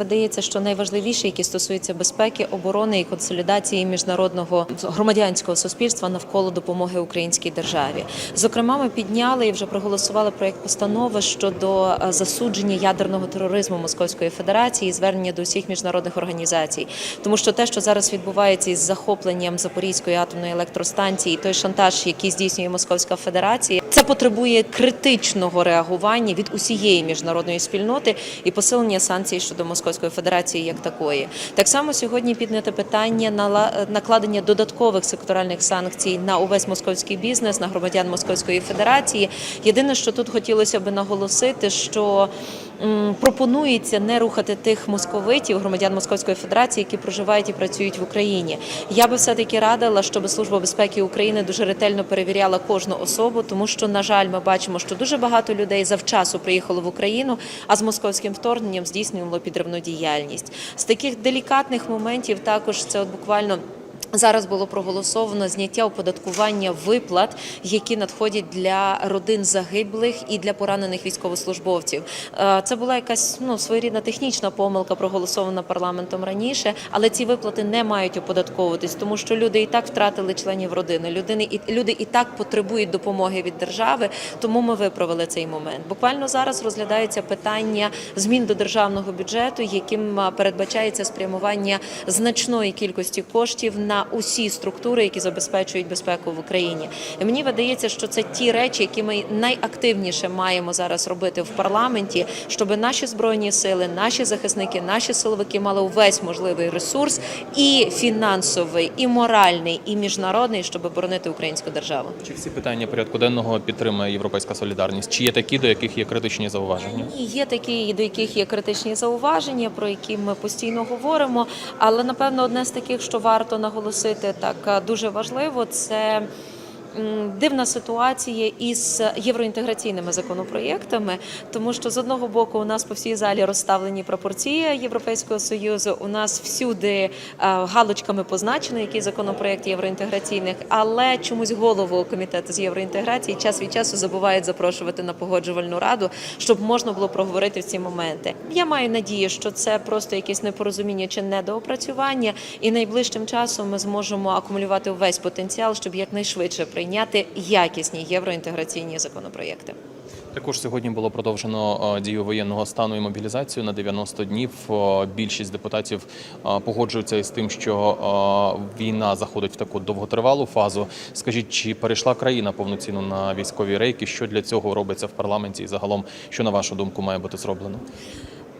Видається, що найважливіше, які стосуються безпеки, оборони і консолідації міжнародного громадянського суспільства навколо допомоги українській державі. Зокрема, ми підняли і вже проголосували проект постанови щодо е, засудження ядерного тероризму Московської Федерації і звернення до всіх міжнародних організацій, тому що те, що зараз відбувається із захопленням Запорізької атомної електростанції, той шантаж, який здійснює Московська Федерація, потребує критичного реагування від усієї міжнародної спільноти і посилення санкцій щодо Московської Федерації як такої. Так само сьогодні підняте питання накладення додаткових секторальних санкцій на увесь московський бізнес, на громадян Московської Федерації. Єдине, що тут хотілося би наголосити, що пропонується не рухати тих московитів, громадян Московської Федерації, які проживають і працюють в Україні. Я би все таки радила, щоб Служба безпеки України дуже ретельно перевіряла кожну особу, тому що, на жаль, ми бачимо, що дуже багато людей завчасу приїхало в Україну, а з московським вторгненням здійснювало підривну діяльність. З таких делікатних моментів також це от буквально. Зараз було проголосовано зняття оподаткування виплат, які надходять для родин загиблих і для поранених військовослужбовців. Е, Це була якась ну своєрідна технічна помилка, проголосована парламентом раніше, але ці виплати не мають оподатковуватись, тому що люди і так втратили членів родини. Людини і люди і так потребують допомоги від держави. Тому ми виправили цей момент. Буквально зараз розглядається питання змін до державного бюджету, яким передбачається спрямування значної кількості коштів на усі структури, які забезпечують безпеку в Україні. І мені видається, що це ті речі, які ми найактивніше маємо зараз робити в парламенті, щоб наші збройні сили, наші захисники, наші силовики мали увесь можливий ресурс і фінансовий, і моральний, і міжнародний, щоб боронити українську державу. Чи всі питання порядку денного підтримує Європейська солідарність? Чи є такі, до яких є критичні зауваження? І є такі, до яких є критичні зауваження, про які ми постійно говоримо. Але напевно одне з таких, що варто наголосити так е, дуже важливо, це. Дивна ситуація із євроінтеграційними законопроєктами, тому що з одного боку у нас по всій залі розставлені пропорції Європейського союзу. У нас всюди е, галочками позначено, який законопроєкт євроінтеграційних, але чомусь голову комітету з євроінтеграції час від часу забувають запрошувати на погоджувальну раду, щоб можна було проговорити ці моменти. Я маю надію, що це просто якесь непорозуміння чи недоопрацювання, і найближчим часом ми зможемо акумулювати увесь потенціал, щоб якнайшвидше прийняти якісні євроінтеграційні законопроєкти. Також сьогодні було продовжено е, дію воєнного стану і мобілізацію на 90 днів. Е, Більшість депутатів е, погоджуються із тим, що війна заходить в таку довготривалу фазу. Скажіть, чи перейшла країна повноцінно на військові рейки? Що для цього робиться в парламенті? І загалом, що на вашу думку має бути зроблено?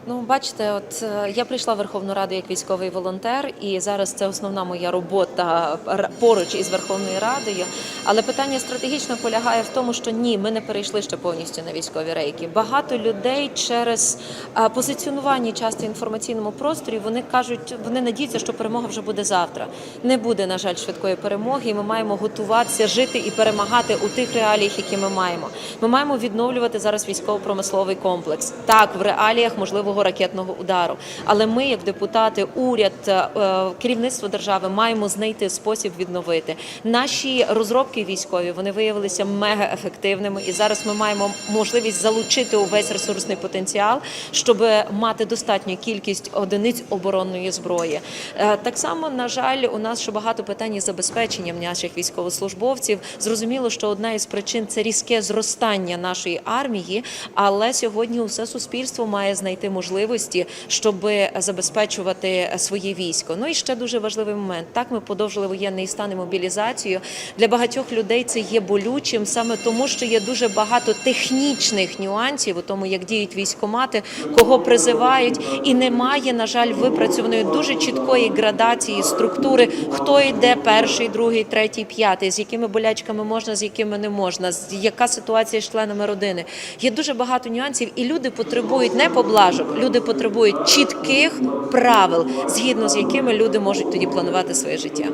Ну, бачите, от е, я прийшла в Верховну Раду як військовий волонтер, і зараз це основна моя робота поруч із Верховною Радою. Але питання стратегічно полягає в тому, що ні, ми не перейшли ще повністю на військові рейки. Багато людей через е, позиціонування часто в інформаційному просторі вони кажуть, вони надіються, що перемога вже буде завтра. Не буде, на жаль, швидкої перемоги, і ми маємо готуватися жити і перемагати у тих реаліях, які ми маємо. Ми маємо відновлювати зараз військово-промисловий комплекс. Так, в реаліях можливого ракетного удару. Але ми, як депутати, уряд, е, керівництво держави, маємо знайти спосіб відновити наші розробки військові. Вони виявилися мега ефективними, і зараз ми маємо можливість залучити увесь ресурсний потенціал, щоб мати достатню кількість одиниць оборонної зброї. Е, Так само, на жаль, у нас ще багато питань із забезпеченням наших військовослужбовців. Зрозуміло, що одна із причин це різке зростання нашої армії, але сьогодні усе суспільство має знайти можливості, щоб забезпечувати своє військо. Ну і ще дуже важливий момент. Так ми подовжили воєнний стан і мобілізацію. Для багатьох людей це є болючим саме тому, що є дуже багато технічних нюансів у тому, як діють військомати, кого призивають, і немає, на жаль, випрацьованої дуже чіткої градації структури, хто йде перший, другий, третій, п'ятий, з якими болячками можна, з якими не можна, яка ситуація з членами родини. Є дуже багато нюансів, і люди потребують не поблажок, люди потребують чітких правил, згідно з якими люди можуть тоді планувати своє життя.